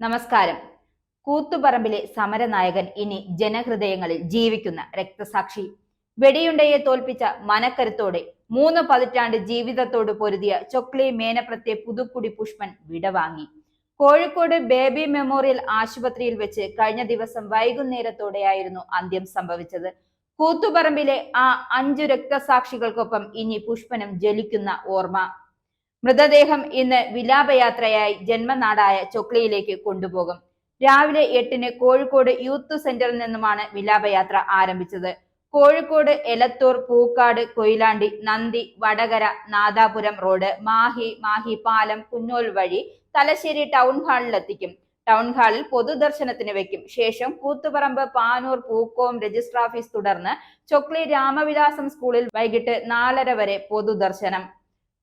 നമസ്കാരം. കൂത്തുപറമ്പിലെ സമരനായകൻ ഇനി ജനഹൃദയങ്ങളിൽ ജീവിക്കുന്ന രക്തസാക്ഷി. വെടിയുണ്ടയെ തോൽപ്പിച്ച മനക്കരുത്തോടെ മൂന്ന് പതിറ്റാണ്ട് ജീവിതത്തോട് പൊരുതിയ ചൊക്ലി മേനപ്രത്തെ പുതുക്കുടി പുഷ്പൻ വിടവാങ്ങി. കോഴിക്കോട് ബേബി മെമ്മോറിയൽ ആശുപത്രിയിൽ വെച്ച് കഴിഞ്ഞ ദിവസം വൈകുന്നേരത്തോടെയായിരുന്നു അന്ത്യം സംഭവിച്ചത്. കൂത്തുപറമ്പിലെ ആ അഞ്ചു രക്തസാക്ഷികൾക്കൊപ്പം ഇനി പുഷ്പനും ജലിക്കുന്ന ഓർമ്മ. മൃതദേഹം ഇന്ന് വിലാപയാത്രയായി ജന്മനാടായ ചൊക്ലിയിലേക്ക് കൊണ്ടുപോകും. രാവിലെ എട്ടിന് കോഴിക്കോട് യൂത്ത് സെന്ററിൽ നിന്നുമാണ് വിലാപയാത്ര ആരംഭിച്ചത്. കോഴിക്കോട് എലത്തൂർ പൂക്കാട് കൊയിലാണ്ടി നന്ദി വടകര നാദാപുരം റോഡ് മാഹി മാഹി പാലം കുന്നോൽ വഴി തലശ്ശേരി ടൗൺ ഹാളിൽ എത്തിക്കും ടൗൺ ഹാളിൽ പൊതുദർശനത്തിന് വെക്കും. ശേഷം കൂത്തുപറമ്പ് പാനൂർ പൂക്കോം രജിസ്റ്റർ ഓഫീസ് തുടർന്ന് ചൊക്ലി രാമവിലാസം സ്കൂളിൽ വൈകിട്ട് നാലര വരെ പൊതുദർശനം.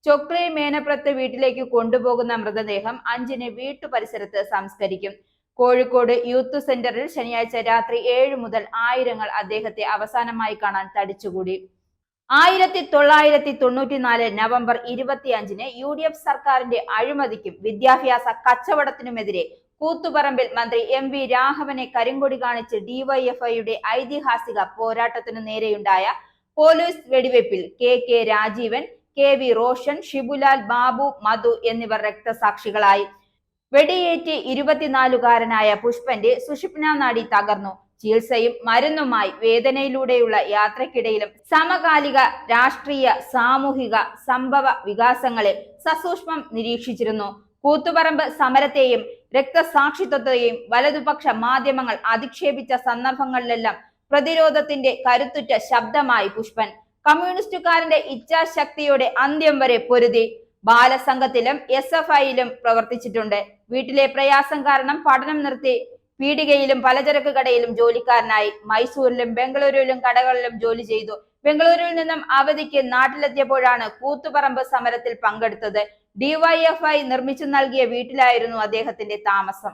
ചൊക്ലി മേനപ്രത്ത് വീട്ടിലേക്ക് കൊണ്ടുപോകുന്ന മൃതദേഹം അഞ്ചിന് വീട്ടു പരിസരത്ത് സംസ്കരിക്കും. കോഴിക്കോട് യൂത്ത് സെന്ററിൽ ശനിയാഴ്ച രാത്രി ഏഴ് മുതൽ ആയിരങ്ങൾ അദ്ദേഹത്തെ അവസാനമായി കാണാൻ തടിച്ചുകൂടി. ആയിരത്തി തൊള്ളായിരത്തി തൊണ്ണൂറ്റിനാല് നവംബർ ഇരുപത്തിയഞ്ചിന് യു ഡി എഫ് സർക്കാരിന്റെ അഴിമതിക്കും വിദ്യാഭ്യാസ കച്ചവടത്തിനുമെതിരെ കൂത്തുപറമ്പിൽ മന്ത്രി എം വി രാഘവനെ കരിങ്കൊടി കാണിച്ച് ഡിവൈഎഫ്ഐയുടെ ഐതിഹാസിക പോരാട്ടത്തിനു നേരെയുണ്ടായ police വെടിവെപ്പിൽ K K Rajeevan K V Roshan Shibulal Babu Madhu എന്നിവർ രക്തസാക്ഷികളായി. വെടിയേറ്റ് ഇരുപത്തിനാലുകാരനായ പുഷ്പന്റെ സുഷിപ്ന നാടി തകർന്നു. ചികിത്സയും മരുന്നുമായി വേദനയിലൂടെയുള്ള യാത്രക്കിടയിലും സമകാലിക രാഷ്ട്രീയ സാമൂഹിക സംഭവ വികാസങ്ങളെ സസൂക്ഷ്മം നിരീക്ഷിച്ചിരുന്നു. കൂത്തുപറമ്പ് സമരത്തെയും രക്തസാക്ഷിത്വത്തെയും വലതുപക്ഷ മാധ്യമങ്ങൾ അധിക്ഷേപിച്ച സന്ദർഭങ്ങളിലെല്ലാം പ്രതിരോധത്തിന്റെ കരുത്തുറ്റ ശബ്ദമായി പുഷ്പൻ കമ്മ്യൂണിസ്റ്റുകാരന്റെ ഇച്ഛാശക്തിയുടെ അന്ത്യം വരെ പൊരുതി ബാലസംഘത്തിലും എസ് എഫ് ഐയിലും പ്രവർത്തിച്ചിട്ടുണ്ട്. വീട്ടിലെ പ്രയാസം കാരണം പഠനം നിർത്തി പീടികയിലും പലചരക്ക് കടയിലും ജോലിക്കാരനായി മൈസൂരിലും ബംഗളൂരുവിലും കടകളിലും ജോലി ചെയ്തു. ബംഗളൂരുവിൽ നിന്നും അവധിക്ക് നാട്ടിലെത്തിയപ്പോഴാണ് കൂത്തുപറമ്പ് സമരത്തിൽ പങ്കെടുത്തത്. ഡിവൈഎഫ്ഐ നിർമ്മിച്ചു നൽകിയ വീട്ടിലായിരുന്നു അദ്ദേഹത്തിന്റെ താമസം.